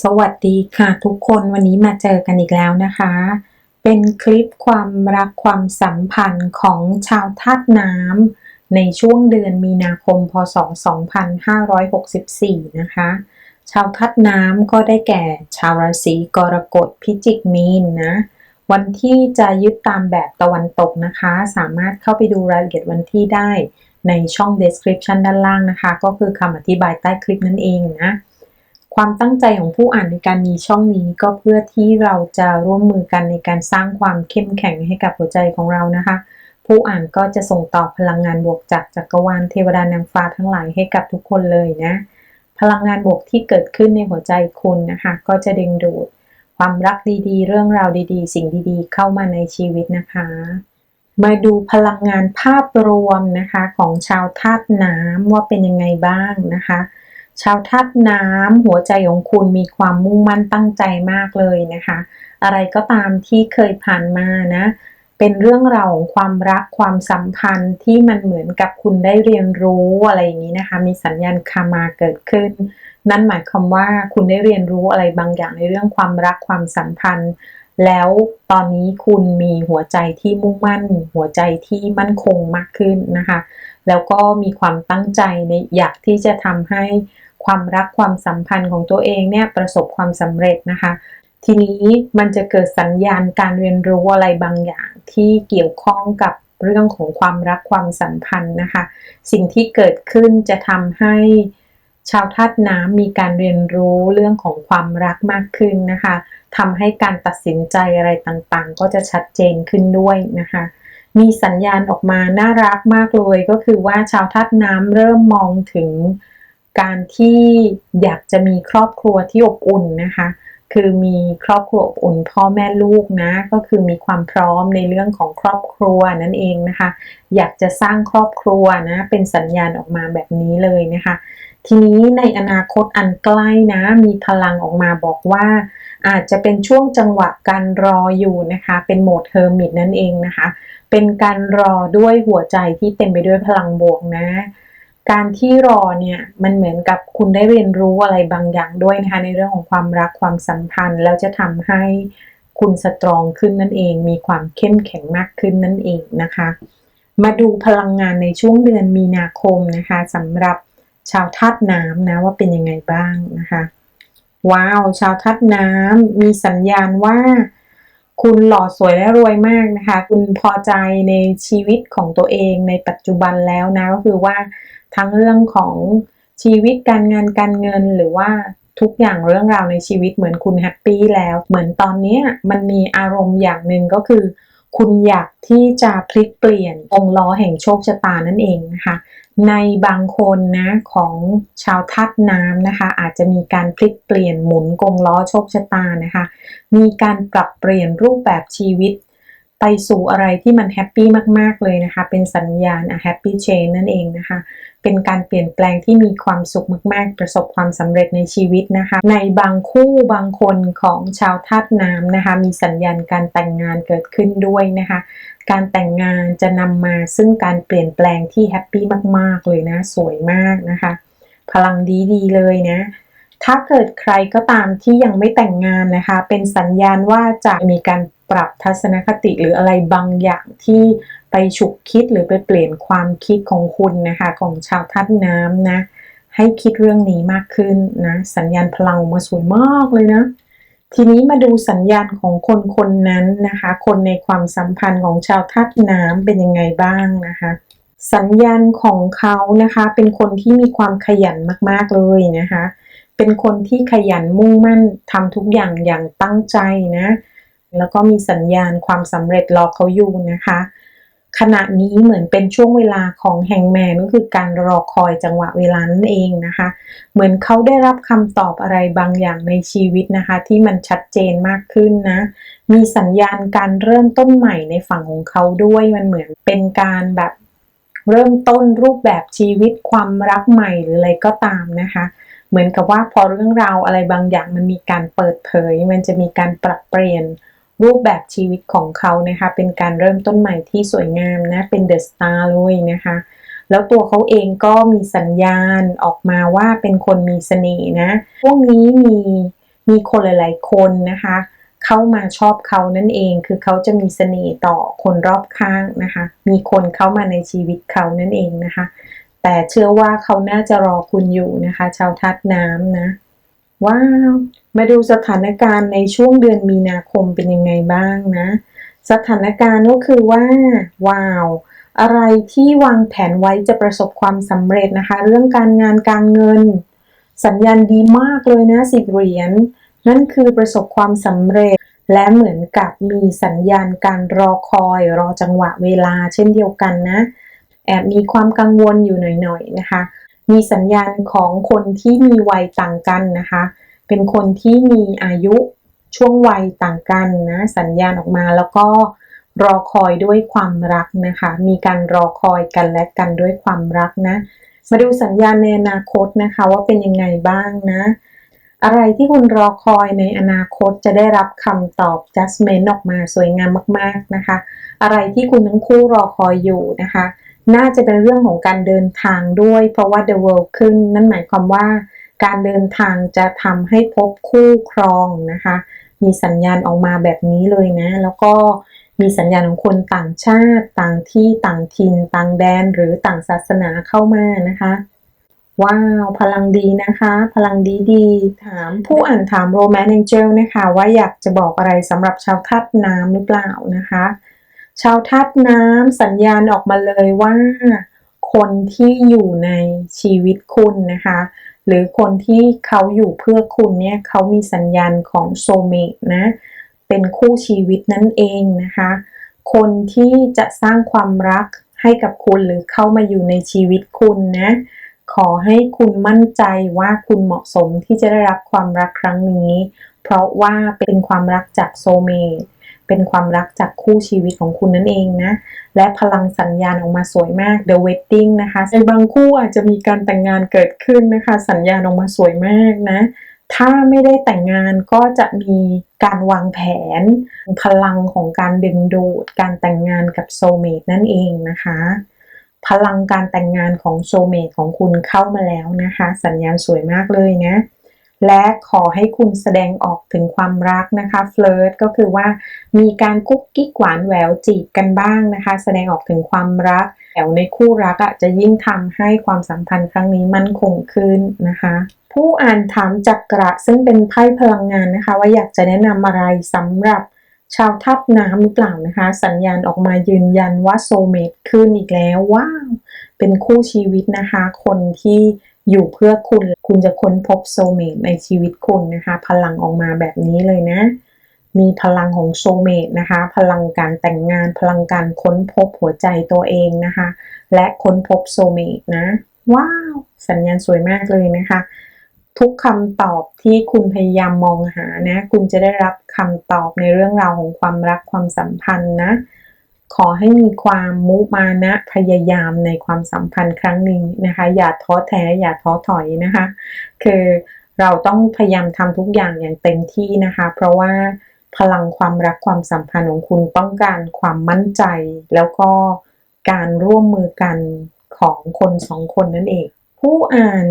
สวัสดีค่ะทุกคนวันนี้มาเจอกันอีกแล้วนะคะ เป็นคลิปความรักความสัมพันธ์ของชาวธาตุน้ำในช่วงเดือนมีนาคมพศ 2564 นะคะ ชาวธาตุน้ำก็ได้แก่ชาวราศีกรกฎพิจิกมีนนะวันที่จะยึดตามแบบตะวันตกนะคะ สามารถเข้าไปดูรายละเอียดวันที่ได้ในช่อง description ด้านล่างนะคะ ก็คือคำอธิบายใต้คลิปนั่นเองนะ ความตั้งใจของผู้อ่านในการมีช่องนี้ก็เพื่อที่เราจะร่วมมือกันในการสร้างความเข้มแข็งให้กับหัวใจของเรานะคะ ผู้อ่านก็จะส่งต่อพลังงานบวกจากจักรวาลเทวดานางฟ้าทั้งหลายให้กับทุกคนเลยนะ พลังงานบวกที่เกิดขึ้นในหัวใจคุณนะคะ ก็จะดึงดูด ความรักดีๆ เรื่องราวดีๆ สิ่งดีๆ เข้ามาในชีวิตนะคะ มาดูพลังงานภาพรวมนะคะของชาวธาตุน้ำว่าเป็นยังไงบ้างนะคะ ชาวธาตุน้ำหัวใจของคุณมีความมุ่งมั่นตั้งใจมากเลยนะคะ อะไรก็ตามที่เคยผ่านมานะ เป็นเรื่องราวของความรักความสัมพันธ์ที่มันเหมือนกับคุณได้เรียนรู้อะไรอย่างนี้นะคะ มีสัญญาณคามาเกิดขึ้น นั่นหมายความว่าคุณได้เรียนรู้อะไรบางอย่างในเรื่องความรักความสัมพันธ์ แล้วตอนนี้คุณมีหัวใจที่มุ่งมั่น หัวใจที่มั่นคงมากขึ้นนะคะ แล้วก็มีความตั้งใจในอยากที่จะทำให้ ความรักความสัมพันธ์ของตัวเองเนี่ยประสบความสำเร็จนะคะ ทีนี้มันจะเกิดสัญญาณการเรียนรู้อะไรบางอย่างที่เกี่ยวข้องกับเรื่องของความรักความสัมพันธ์นะคะ สิ่งที่เกิดขึ้นจะทำให้ชาวธาตุน้ำมีการเรียนรู้เรื่องของความรักมากขึ้นนะคะทำให้การตัดสินใจอะไรต่างๆ ก็จะชัดเจนขึ้นด้วยนะคะ มีสัญญาณออกมาน่ารักมากเลยก็คือว่าชาวธาตุน้ำเริ่มมองถึง การที่อยากจะมีครอบครัวที่อบอุ่นนะคะ คือมีครอบครัวอบอุ่นพ่อแม่ลูกนะ ก็คือมีความพร้อมในเรื่องของครอบครัวนั่นเองนะคะ อยากจะสร้างครอบครัวนะ เป็นสัญญาณออกมาแบบนี้เลยนะคะ ทีนี้ในอนาคตอันใกล้นะ มีพลังออกมาบอกว่า อาจจะเป็นช่วงจังหวะการรออยู่นะคะ เป็นโหมดเฮอร์มิตนั่นเองนะคะ เป็นการรอด้วยหัวใจที่เต็มไปด้วยพลังบวกนะ การที่รอเนี่ยมันเหมือนกับคุณได้เรียนรู้อะไรบางอย่างด้วยนะคะในเรื่องของความรักความสัมพันธ์ แล้วจะทำให้คุณสตรองขึ้นนั่นเอง มีความเข้มแข็งมากขึ้นนั่นเองนะคะ มาดูพลังงานในช่วงเดือนมีนาคมนะคะสำหรับชาวธาตุน้ำนะว่าเป็นยังไงบ้างนะคะว้าวชาวธาตุน้ำมีสัญญาณว่าคุณหล่อสวยและรวยมากนะคะ คุณพอใจในชีวิตของตัวเองในปัจจุบันแล้วนะก็คือว่า ทั้งเรื่องของชีวิตการงานการเงินหรือว่าทุกอย่างเรื่องราวในชีวิตเหมือนคุณแฮปปี้แล้ว เหมือนตอนนี้มันมีอารมณ์อย่างหนึ่งก็คือ คุณอยากที่จะพลิกเปลี่ยนองค์ล้อแห่งโชคชะตานั่นเองนะคะในบางคนนะของชาวธาตุน้ำนะคะ อาจจะมีการพลิกเปลี่ยนหมุนกงล้อโชคชะตานะคะ มีการปรับเปลี่ยนรูปแบบชีวิต ไปสู่อะไรที่มันแฮปปี้มากๆเลยนะคะ เป็นสัญญาณอะแฮปปี้เชนนั่นเองนะคะ เป็นการเปลี่ยนแปลงที่มีความสุขมาก ๆ ประสบความสำเร็จในชีวิตนะคะ ในบางคู่บางคนของชาวธาตุน้ำนะคะ มีสัญญาณการแต่งงานเกิดขึ้นด้วยนะคะ การแต่งงานจะนำมาซึ่งการเปลี่ยนแปลงที่แฮปปี้มาก ๆ เลยนะ สวยมากนะคะ พลังดีๆเลยนะถ้าเกิดใครก็ตามที่ยังไม่แต่งงานนะคะ เป็นสัญญาณว่าจะมีการปรับทัศนคติหรืออะไรบางอย่างที่ ไปฉุกคิดหรือไปเปลี่ยนความคิดของคุณนะคะ ของชาวธาตุน้ำนะ ให้คิดเรื่องนี้มากขึ้นนะ สัญญาณพลังมาสวยมากเลยนะ ทีนี้มาดูสัญญาณของคนคนนั้นนะคะ คนในความสัมพันธ์ของชาวธาตุน้ำเป็นยังไงบ้างนะคะ สัญญาณของเขานะคะ เป็นคนที่มีความขยันมากๆเลยนะคะ เป็นคนที่ขยันมุ่งมั่นทำทุกอย่างอย่างตั้งใจนะ แล้วก็มีสัญญาณความสำเร็จรอเขาอยู่นะคะ ขณะนี้เหมือนเป็นช่วงเวลาของแฮงแมนก็คือการรอคอยจังหวะเวลานั่นเองนะคะ เหมือนเขาได้รับคำตอบอะไรบางอย่างในชีวิตนะคะ ที่มันชัดเจนมากขึ้นนะ มีสัญญาณการเริ่มต้นใหม่ในฝั่งของเขาด้วยมันเหมือนเป็นการแบบเริ่มต้นรูปแบบชีวิตความรักใหม่หรืออะไรก็ตามนะคะ เหมือนกับว่าพอเรื่องราวอะไรบางอย่างมันมีการเปิดเผย มันจะมีการปรับเปลี่ยน รูปแบบชีวิตของเขานะคะ เป็นการเริ่มต้นใหม่ที่สวยงามนะ เป็นเดอะสตาร์เลยนะคะ แล้วตัวเขาเองก็มีสัญญาณออกมาว่าเป็นคนมีเสน่ห์นะ พวกนี้มีมีคนหลาย ๆ คนนะคะ เข้ามาชอบเขานั่นเอง คือเขาจะมีเสน่ห์ต่อคนรอบข้างนะคะ มีคนเข้ามาในชีวิตเขานั่นเองนะคะ แต่เชื่อว่าเขาน่าจะรอคุณอยู่นะคะ ชาวทัดน้ำนะ ว้าว มาดูสถานการณ์ในช่วงเดือนมีนาคมเป็นยังไงบ้างนะ สถานการณ์ก็คือว่า ว้าว อะไรที่วางแผนไว้จะประสบความสำเร็จนะคะ เรื่องการงานการเงิน สัญญาณดีมากเลยนะสิบเหรียญ นั่นคือประสบความสำเร็จ และเหมือนกับมีสัญญาณการรอคอย รอจังหวะเวลาเช่นเดียวกันนะ แอบมีความกังวลอยู่หน่อยๆนะคะ มีสัญญาณของคนที่มีวัยต่างกันนะคะ เป็นคนที่มีอายุช่วงวัยต่างกันนะสัญญาณออกมาแล้วก็รอคอยด้วยความรักนะคะ มีการรอคอยกันและกันด้วยความรักนะ มาดูสัญญาณในอนาคตนะคะว่าเป็นยังไงบ้างนะ อะไรที่คุณรอคอยในอนาคตจะได้รับคำตอบ judgment ออกมาสวยงามมาก ๆนะคะ อะไรที่คุณทั้งคู่รอคอยอยู่นะคะ น่าจะเป็นเรื่องของการเดินทางด้วย เพราะว่า the world ขึ้น นั่นหมายความว่า การเดินทางจะทำให้พบคู่ครองนะคะ มีสัญญาณออกมาแบบนี้เลยนะ แล้วก็มีสัญญาณของคนต่างชาติ ต่างที่ต่างถิ่น ต่างแดนหรือต่างศาสนาเข้ามานะคะ ว้าว พลังดีนะคะ พลังดีดีถามผู้อ่านถามโรแมน t องเจลนะคะ ว่าอยากจะบอกอะไรสำหรับชาวธาตุน้ำหรือเปล่านะคะ ชาวธาตุน้ำสัญญาณออกมาเลยว่า คนที่อยู่ในชีวิตคุณนะคะ หรือคนที่เขาอยู่เพื่อคุณเนี่ยเขามีสัญญาณของโซเมตนะเป็นคู่ชีวิตนั่นเองนะคะ คนที่จะสร้างความรักให้กับคุณหรือเข้ามาอยู่ในชีวิตคุณนะขอให้คุณมั่นใจว่าคุณเหมาะสมที่จะได้รับความรักครั้งนี้ เพราะว่าเป็นความรักจากโซเมต เป็นความรักจากคู่ชีวิตของคุณนั่นเองนะ และพลังสัญญาณออกมาสวยมาก The Wedding นะคะในบางคู่อาจจะมีการแต่งงานเกิดขึ้นนะคะ สัญญาณออกมาสวยมากนะ ถ้าไม่ได้แต่งงานก็จะมีการวางแผน พลังของการดึงดูด การแต่งงานกับโซเมตนั่นเองนะคะพลังการแต่งงานของโซเมตของคุณเข้ามาแล้วนะคะ สัญญาณสวยมากเลยนะ และขอให้คุณแสดงออกถึงความรักนะคะเฟลิร์ตก็คือว่ามีการกุ๊กกิ๊กหวานแหววจีบกันบ้างนะคะ แสดงออกถึงความรักแถวในคู่รักอะ่ะจะยิ่งทำให้ความสัมพันธ์ครั้งนี้มั่นคงขึ้นนะคะ ผู้อ่านถามจักระซึ่งเป็นไพ่พลังงานนะคะ ว่าอยากจะแนะนำอะไรสำหรับชาวทับน้ำหรือเปล่านะคะ สัญญาณออกมายืนยันว่าโซเมตขึ้นอีกแล้วว้าวเป็นคู่ชีวิตนะคะ คนที่ อยู่เพื่อคุณ คุณจะค้นพบโซเมตในชีวิตคุณนะคะ พลังออกมาแบบนี้เลยนะ มีพลังของโซเมตนะคะ พลังการแต่งงาน พลังการค้นพบหัวใจตัวเองนะคะ และค้นพบโซเมตนะ ว้าว สัญญาณสวยมากเลยนะคะ ทุกคำตอบที่คุณพยายามมองหานะ คุณจะได้รับคำตอบในเรื่องราวของความรักความสัมพันธ์นะ ขอให้มีความมุมานะพยายามในความสัมพันธ์ครั้งนี้นะคะ อย่าท้อแท้อย่าท้อถอยนะคะ คือเราต้องพยายามทำทุกอย่างอย่างเต็มที่นะคะ เพราะว่าพลังความรักความสัมพันธ์ของคุณต้องการความมั่นใจ แล้วก็การร่วมมือกันของคนสองคนนั่นเอง ผู้อ่าน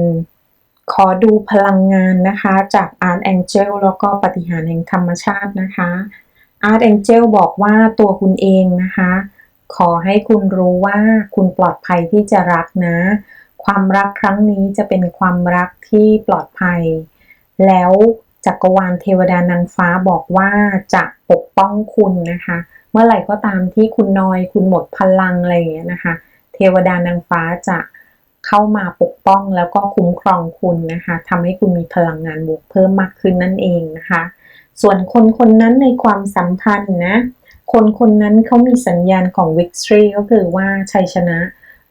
ขอดูพลังงานนะคะ จาก Art Angel แล้วก็ปฏิหารแห่งธรรมชาตินะคะ Art Angel บอกว่าตัวคุณเองนะคะ ขอให้คุณรู้ว่าคุณปลอดภัยที่จะรักนะ ความรักครั้งนี้จะเป็นความรักที่ปลอดภัย แล้วจักรวาลเทวดานางฟ้าบอกว่าจะปกป้องคุณนะคะ เมื่อไหร่ก็ตามที่คุณนอยคุณหมดพลังอะไรอย่างเงี้ยนะคะ เทวดานางฟ้าจะเข้ามาปกป้องแล้วก็คุ้มครองคุณนะคะทำให้คุณมีพลังงานบวกเพิ่มมากขึ้นนั่นเองนะคะ ส่วนคนคนนั้นในความสัมพันธ์นะ คนคนนั้นเขามีสัญญาณของ victory ก็คือว่าชัยชนะ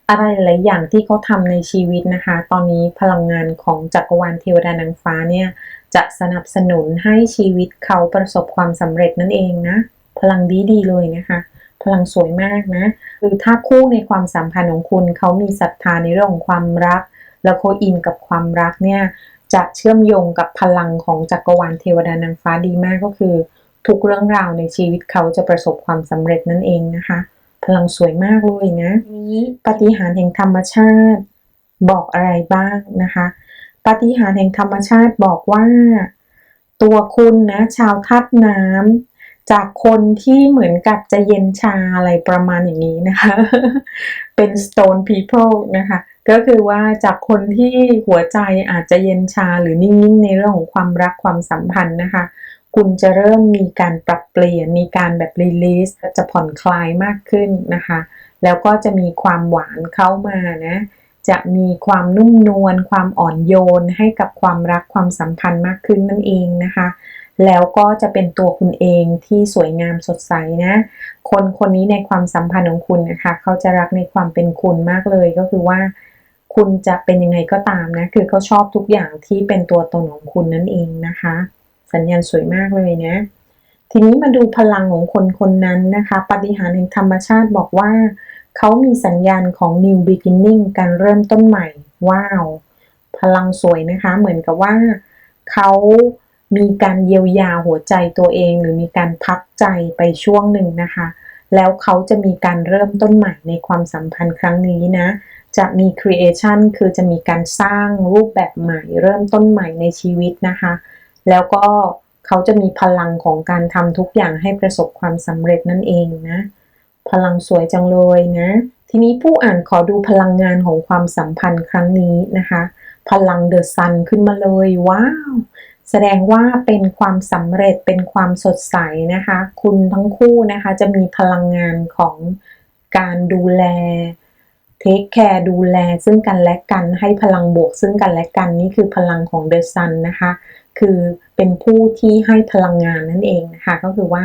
อะไรหลายอย่างที่เขาทำในชีวิตนะคะ ตอนนี้พลังงานของจักรวาลเทวดานางฟ้าเนี่ย จะสนับสนุนให้ชีวิตเขาประสบความสำเร็จนั่นเองนะ พลังดีดีเลยนะคะ พลังสวยมากนะ คือถ้าคู่ในความสัมพันธ์ของคุณเขามีศรัทธาในเรื่องของความรัก แล้วเขาอินกับความรักเนี่ย จะเชื่อมโยงกับพลังของจักรวาลเทวดานางฟ้าดีมากก็คือ ทุกเรื่องราวในชีวิตเขาจะประสบความสำเร็จนั่นเองนะคะ พลังสวยมากเลยนะนี้ปฏิหารแห่งธรรมชาติ บอกอะไรบ้างนะคะปฏิหารแห่งธรรมชาติบอกว่า ตัวคุณนะชาวธาตุน้ำ จากคนที่เหมือนกับจะเย็นชาอะไรประมาณอย่างนี้นะคะ เป็น stone people นะคะ ก็คือว่าจากคนที่หัวใจอาจจะเย็นชาหรือนิ่งๆ ในเรื่องของความรักความสัมพันธ์นะคะ คุณจะเริ่มมีการปรับเปลี่ยน มีการแบบรีลีสจะผ่อนคลายมากขึ้นนะคะ แล้วก็จะมีความหวานเข้ามานะจะมีความนุ่มนวลความอ่อนโยนให้กับความรักความสัมพันธ์มากขึ้นนั่นเองนะคะ แล้วก็จะเป็นตัวคุณเองที่สวยงามสดใสนะ คนคนนี้ในความสัมพันธ์ของคุณนะคะเขาจะรักในความเป็นคุณมากเลยก็คือว่า คุณจะเป็นยังไงก็ตามนะ คือเขาชอบทุกอย่างที่เป็นตัวตนของคุณนั่นเองนะคะ สัญญาณสวยมากเลยนะ ทีนี้มาดูพลังของคนคนนั้นนะคะ ปฏิหารย์แห่งธรรมชาติบอกว่า เขามีสัญญาณของ new beginning การเริ่มต้นใหม่ ว้าว พลังสวยนะคะ เหมือนกับว่าเขา มีการเยียวยาหัวใจตัวเอง หรือมีการพักใจไปช่วงหนึ่งนะคะ แล้วเขาจะมีการเริ่มต้นใหม่ในความสัมพันธ์ครั้งนี้นะ จะมี creation คือจะมีการสร้างรูปแบบใหม่ เริ่มต้นใหม่ในชีวิตนะคะ แล้วก็เขาจะมีพลังของการทำทุกอย่างให้ประสบความสำเร็จนั่นเองนะ พลังสวยจังเลยนะ ทีนี้ผู้อ่านขอดูพลังงานของความสัมพันธ์ครั้งนี้นะคะ พลังเดอะซันขึ้นมาเลยว้าว แสดงว่าเป็นความสำเร็จเป็นความสดใสนะคะ คุณทั้งคู่นะคะจะมีพลังงานของการดูแลเทคแคร์ดูแลซึ่งกันและกันให้พลังบวกซึ่งกันและกันนี่คือพลังของเดอะซันนะคะ คือเป็นผู้ที่ให้พลังงานนั่นเองนะคะ ก็คือว่า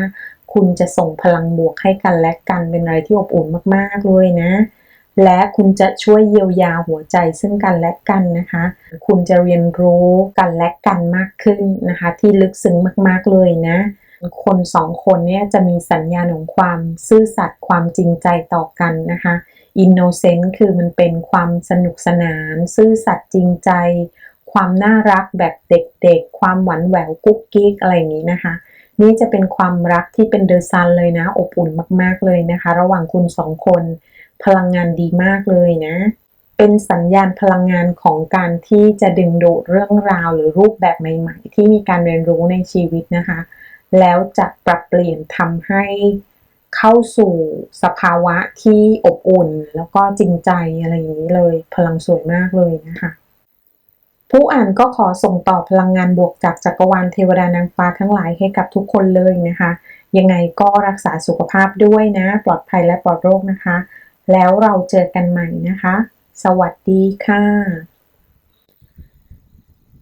คุณจะส่งพลังบวกให้กันและกันเป็นอะไรที่อบอุ่นมาก ๆ เลยนะ และคุณจะช่วยเยียวยาหัวใจซึ่งกันและกันนะคะ คุณจะเรียนรู้กันและกันมากขึ้นนะคะ ที่ลึกซึ้งมากๆเลยนะ คนสองคนเนี่ยจะมีสัญญาณของความซื่อสัตย์ความจริงใจต่อกันนะคะ innocent คือมันเป็นความสนุกสนาน ซื่อสัตย์จริงใจ ความน่ารักแบบเด็กๆ ความหวานแหววกุ๊กกิ๊กอะไรอย่างนี้นะคะ นี่จะเป็นความรักที่เป็นเดอะซันเลยนะ อบอุ่นมากๆเลยนะคะ ระหว่างคุณสองคน พลังงานดีมากเลยนะ เป็นสัญญาณพลังงานของการที่จะดึงดูดเรื่องราวหรือรูปแบบใหม่ ๆ ที่มีการเรียนรู้ในชีวิตนะคะ แล้วจะปรับเปลี่ยนทำให้เข้าสู่สภาวะที่อบอุ่น แล้วก็จริงใจอะไรอย่างนี้เลย พลังสวยมากเลยนะคะผู้อ่านก็ขอส่งต่อพลังงานบวกจากจักรวาลเทวดานางฟ้าทั้งหลายให้กับทุกคนเลยนะคะ ยังไงก็รักษาสุขภาพด้วยนะ ปลอดภัยและปลอดโรคนะคะ แล้วเราเจอกันใหม่นะคะ สวัสดีค่ะ